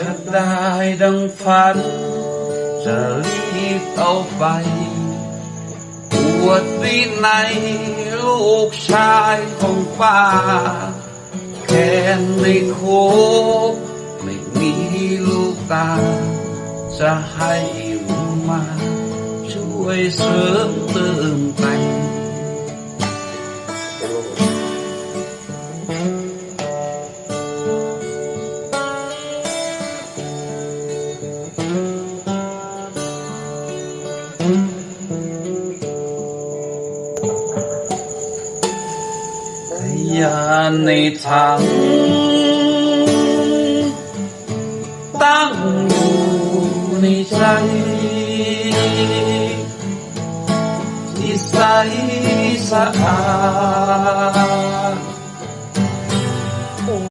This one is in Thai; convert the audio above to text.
ถ้าได้ดังฝัน จะรีบเอาไปบวชวินัยลูกชายของป้าแค่ในโคกไม่มีลูกตา จะให้มา ช่วยเสริมเติมแต่ง ยาในทางตั้งอยู่ในใจที่ใสสะอาด